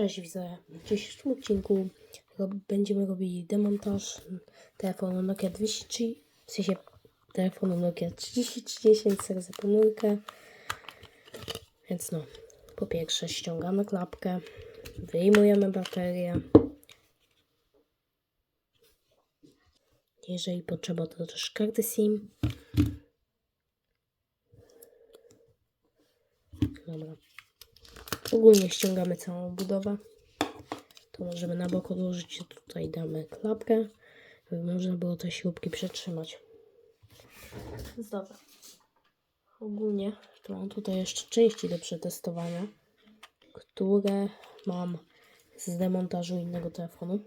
Cześć widzę. W dzisiejszym odcinku będziemy robili demontaż telefonu Nokia 230, w sensie telefonu Nokia 3030 z ponurkę. Więc no, po pierwsze ściągamy klapkę, wyjmujemy baterię. Jeżeli potrzeba, to też karty SIM. Dobra. Ogólnie ściągamy całą budowę. To możemy na bok odłożyć. Tutaj damy klapkę, żeby można było te śrubki przetrzymać. Więc dobra. Ogólnie to mam tutaj jeszcze części do przetestowania, które mam z demontażu innego telefonu.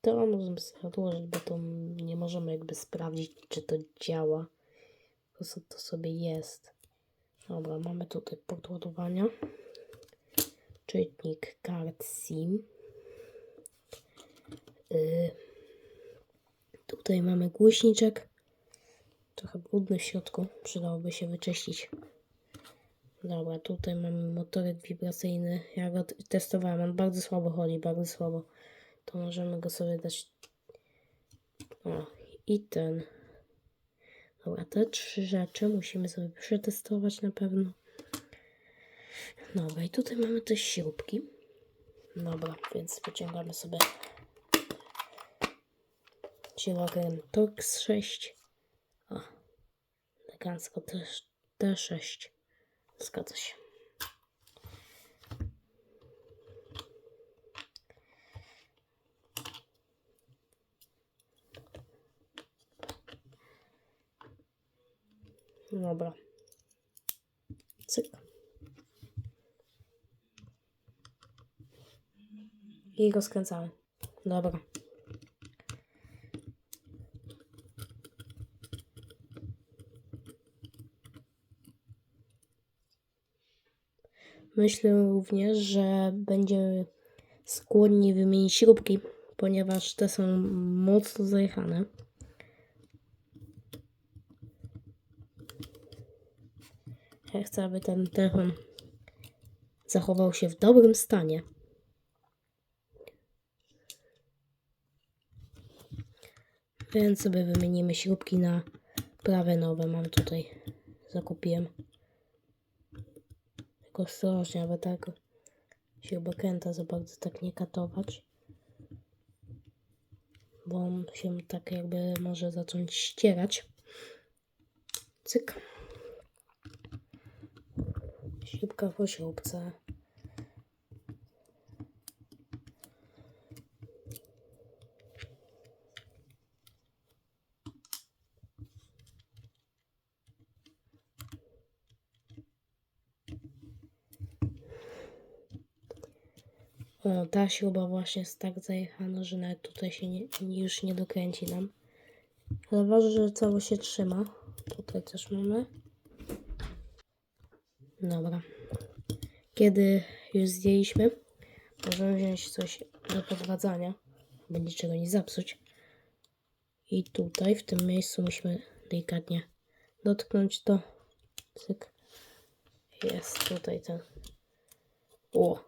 To możemy sobie odłożyć, bo to nie możemy jakby sprawdzić, czy to działa. Po prostu to sobie jest. Dobra, mamy tutaj port ładowania. Czytnik kart SIM. Yy, tutaj mamy głośniczek. Trochę brudny w środku. Przydałoby się wyczyścić. Dobra, tutaj mamy motorek wibracyjny. Ja go testowałem. On bardzo słabo chodzi, bardzo słabo. To możemy go sobie dać. O, i ten. Dobra, te trzy rzeczy musimy sobie przetestować na pewno. Dobra, i tutaj mamy też śrubki. Dobra, więc wyciągamy sobie kilogram Torx 6. O, elegancko też T6. Zgadza się. Dobra. Cyk. I rozkręcamy. Dobra. Myślę również, że będziemy skłonni wymienić śrubki, ponieważ te są mocno zajechane. Ja chcę, aby ten telefon zachował się w dobrym stanie. Więc sobie wymienimy śrubki na prawe nowe. Mam tutaj, zakupiłem. Tylko ostrożnie, aby tego śrubokęta za bardzo tak nie katować. Bo on się tak jakby może zacząć ścierać. Cyk. Śrubka po śrubce. O, ta śruba właśnie jest tak zajechana, że nawet tutaj się nie, już nie dokręci nam. Ale ważne, że cało się trzyma. Tutaj też mamy. Dobra. Kiedy już zdjęliśmy, możemy wziąć coś do podwadzania, by niczego nie zepsuć. I tutaj, w tym miejscu musimy delikatnie dotknąć to. Cyk. Jest tutaj ten. O!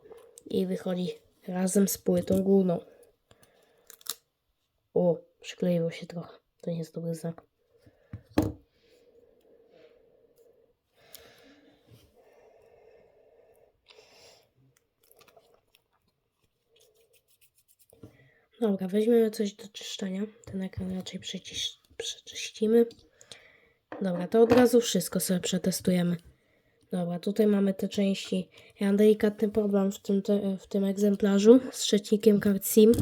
I wychodzi razem z płytą główną. O! Przykleiło się trochę. To nie jest dobry znak. Dobra, weźmiemy coś do czyszczenia. Ten ekran raczej przecisz, przeczyścimy. Dobra, to od razu wszystko sobie przetestujemy. Dobra, tutaj mamy te części. Ja mam delikatny problem w tym, te, w tym egzemplarzu z trzecnikiem kart SIM.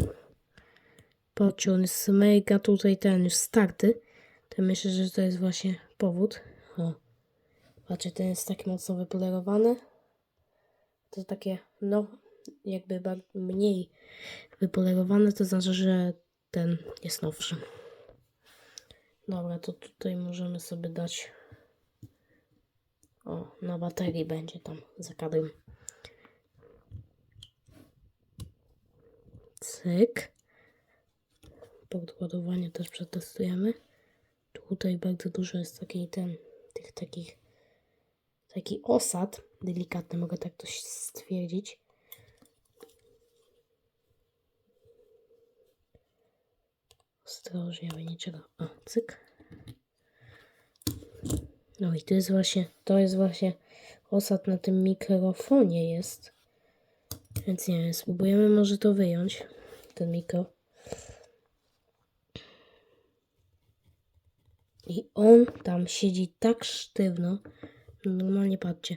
Jest mega tutaj ten już starty. To myślę, że to jest właśnie powód. O. Ten jest taki mocno wypolerowany. To takie, no, jakby mniej wypolerowane, to znaczy, że ten jest nowszy. Dobra, to tutaj możemy sobie dać. O, na baterii będzie tam za kadrem. Cyk. Port ładowania też przetestujemy. Tutaj bardzo dużo jest takiej ten, tych takich taki osad delikatny, mogę tak coś stwierdzić. Ostrożnie, aby niczego. O, cyk. No i to jest właśnie, to jest właśnie osad na tym mikrofonie jest. Więc nie wiem, spróbujemy może to wyjąć, ten mikro. I on tam siedzi tak sztywno. Normalnie patrzcie.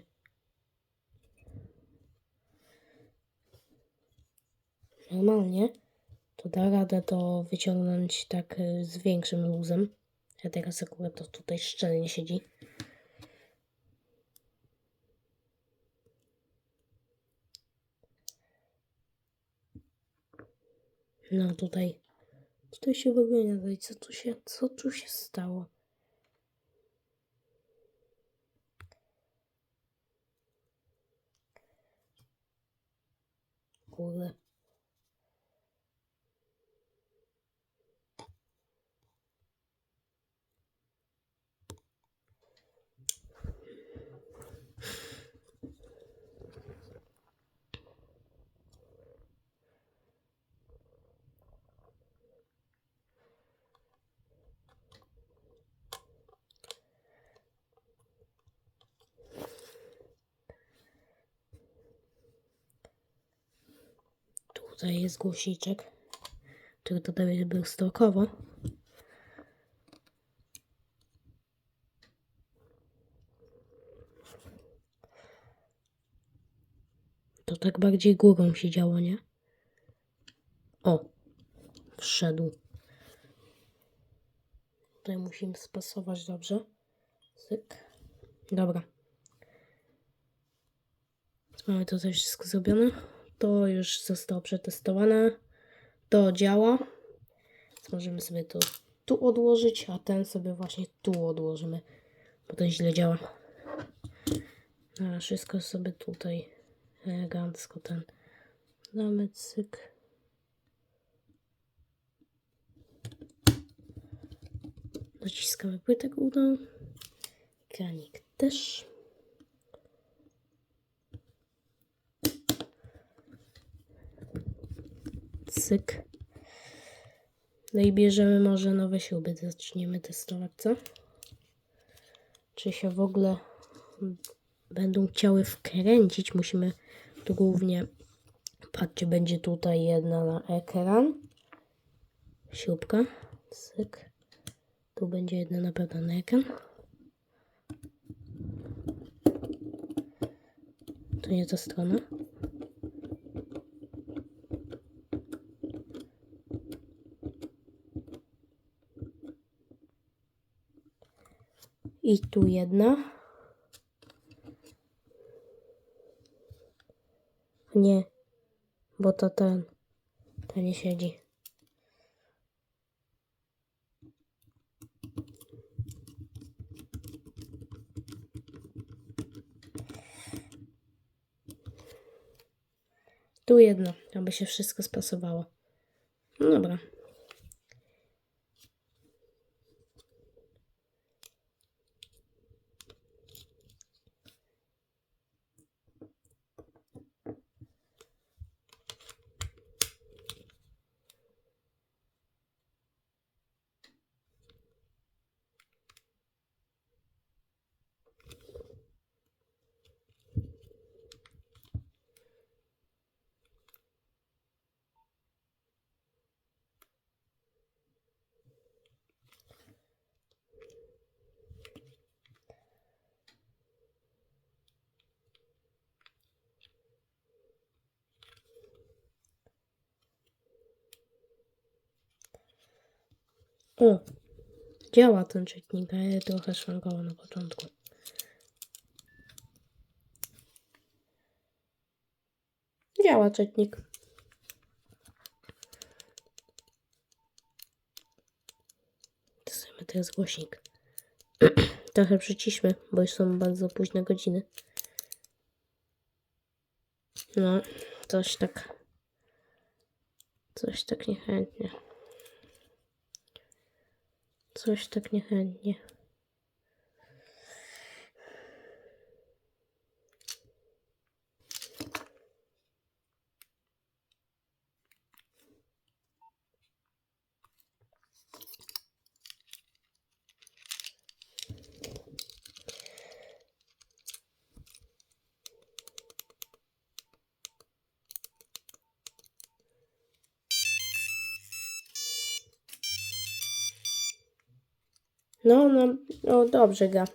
Normalnie to da radę to wyciągnąć tak y, z większym luzem. Ja teraz akurat to tutaj szczelnie siedzi. No tutaj, tutaj się w ogóle nie. Co tu się, co tu się stało? Kurde. Tutaj jest głośniczek, który tutaj był stokowo. To tak bardziej górą się działo, nie? O, wszedł. Tutaj musimy spasować dobrze. Syk. Dobra. Mamy to też wszystko zrobione. To już zostało przetestowane. To działa. Możemy sobie to tu odłożyć, a ten sobie właśnie tu odłożymy, bo ten źle działa. A wszystko sobie tutaj elegancko ten damy cyk. Dociskamy płytę górną. Kranik też. Cyk. No i bierzemy może nowe śruby. Zaczniemy testować, co? Czy się w ogóle będą chciały wkręcić. Musimy tu głównie, patrzcie, będzie tutaj jedna na ekran. Śrubka. Cyk. Tu będzie jedna na pewno na ekran. To nie ta strona. I tu jedna. Nie, bo to ten, to nie siedzi. Tu jedno, aby się wszystko spasowało. No dobra. O, działa ten czytnik, a ja trochę szwankował na początku. Działa czytnik. Testujemy teraz głośnik. trochę przyciśmy, bo już są bardzo późne godziny. No, coś tak. Coś tak niechętnie. Coś tak niechętnie. Dobrze gra.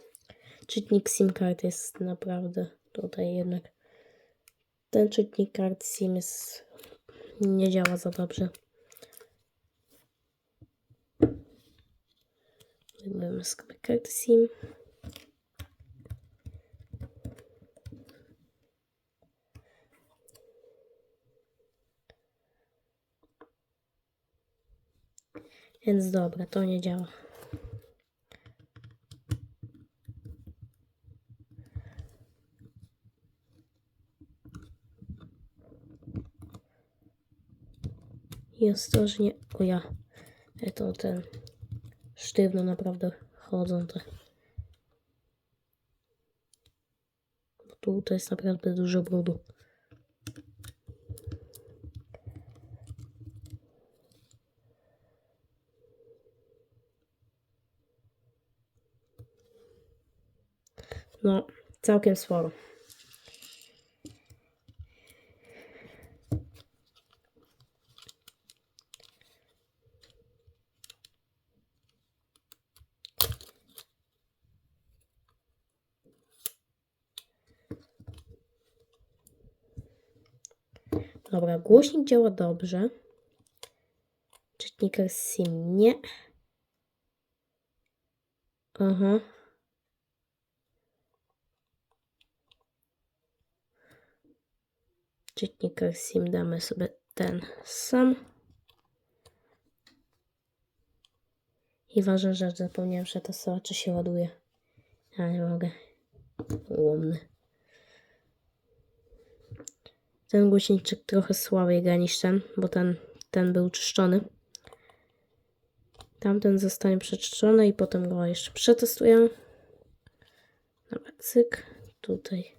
Czytnik SIM kart jest naprawdę tutaj jednak. Ten czytnik kart SIM jest, nie działa za dobrze. Wyjmujemy sobie kartę SIM. Więc dobra, to nie działa. I ostrożnie, o ja, to ten sztywno naprawdę chodzą te. Tu to jest naprawdę dużo brudu. No, całkiem sporo. Dobra, głośnik działa dobrze. Czytnik SIM nie. Aha. Czytnik SIM damy sobie ten sam. I ważna rzecz, zapomniałem przetestować, czy się ładuje. Ja nie mogę. Łomny. Ten głośniczek trochę słabiej gra niż ten, bo ten, ten był czyszczony. Tamten zostanie przeczyszczony i potem go jeszcze przetestujemy. Dobra, cyk. Tutaj.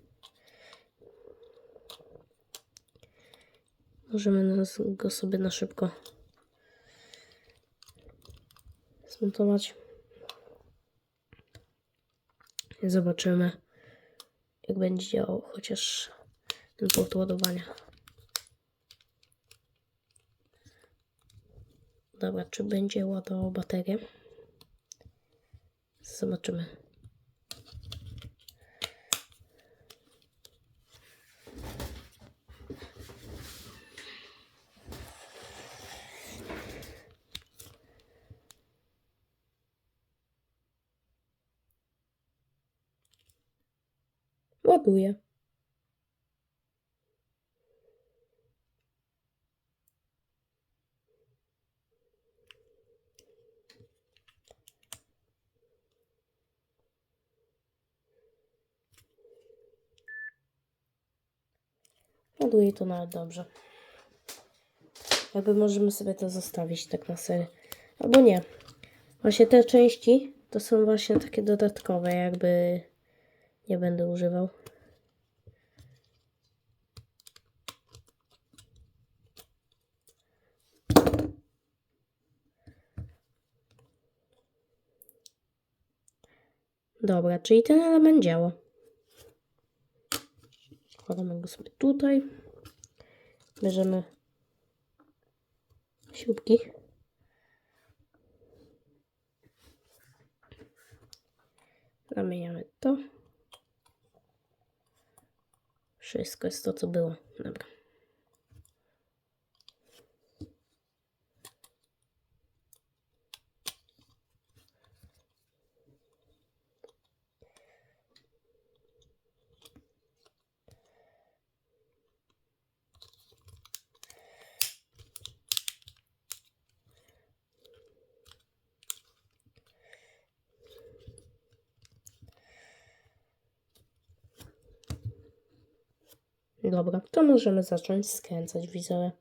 Możemy go sobie na szybko zmontować. Zobaczymy, jak będzie działał chociaż ten punkt ładowania. Dobra, czy będzie ładował baterię? Zobaczymy. Ładuje. Ładuje to nawet dobrze. Jakby możemy sobie to zostawić tak na serio. Albo nie. Właśnie te części to są właśnie takie dodatkowe, jakby nie będę używał. Dobra, czyli ten element działa. Go sobie tutaj. Bierzemy śrubki. Zamieniamy to. Wszystko jest to, co było. Dobra. Dobra, to możemy zacząć skręcać widzowie.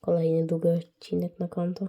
Kolejny długi odcinek na konto.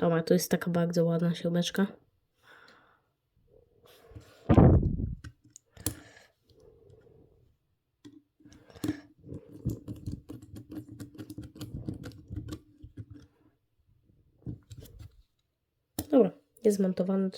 Dobra, to jest taka bardzo ładna śrubeczka. Dobra, jest zmontowany.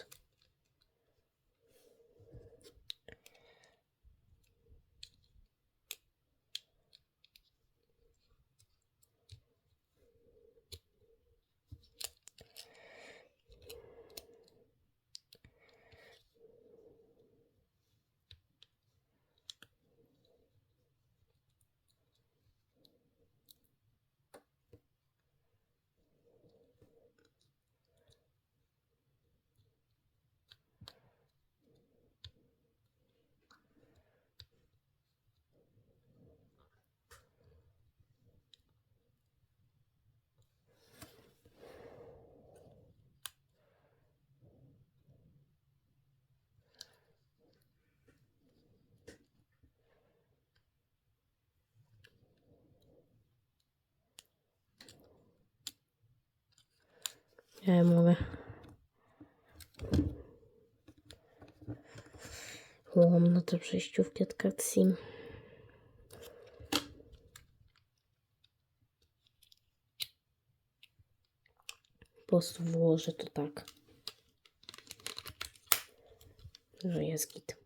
Ja mogę. Łom na te przejściówki od cutscene. Po prostu włożę to tak. Że jest git.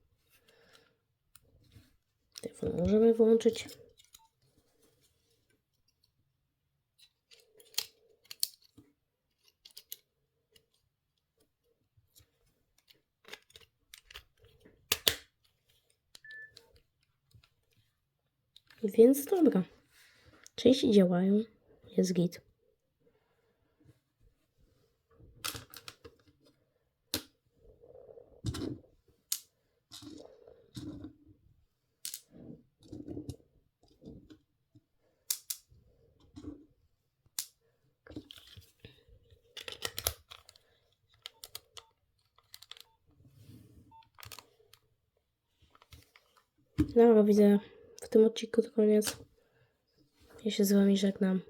Telefon możemy włączyć. Więc dobra. Części działają. Jest git. Dobra, widzę w tym odcinku to koniec. Ja się z wami żegnam.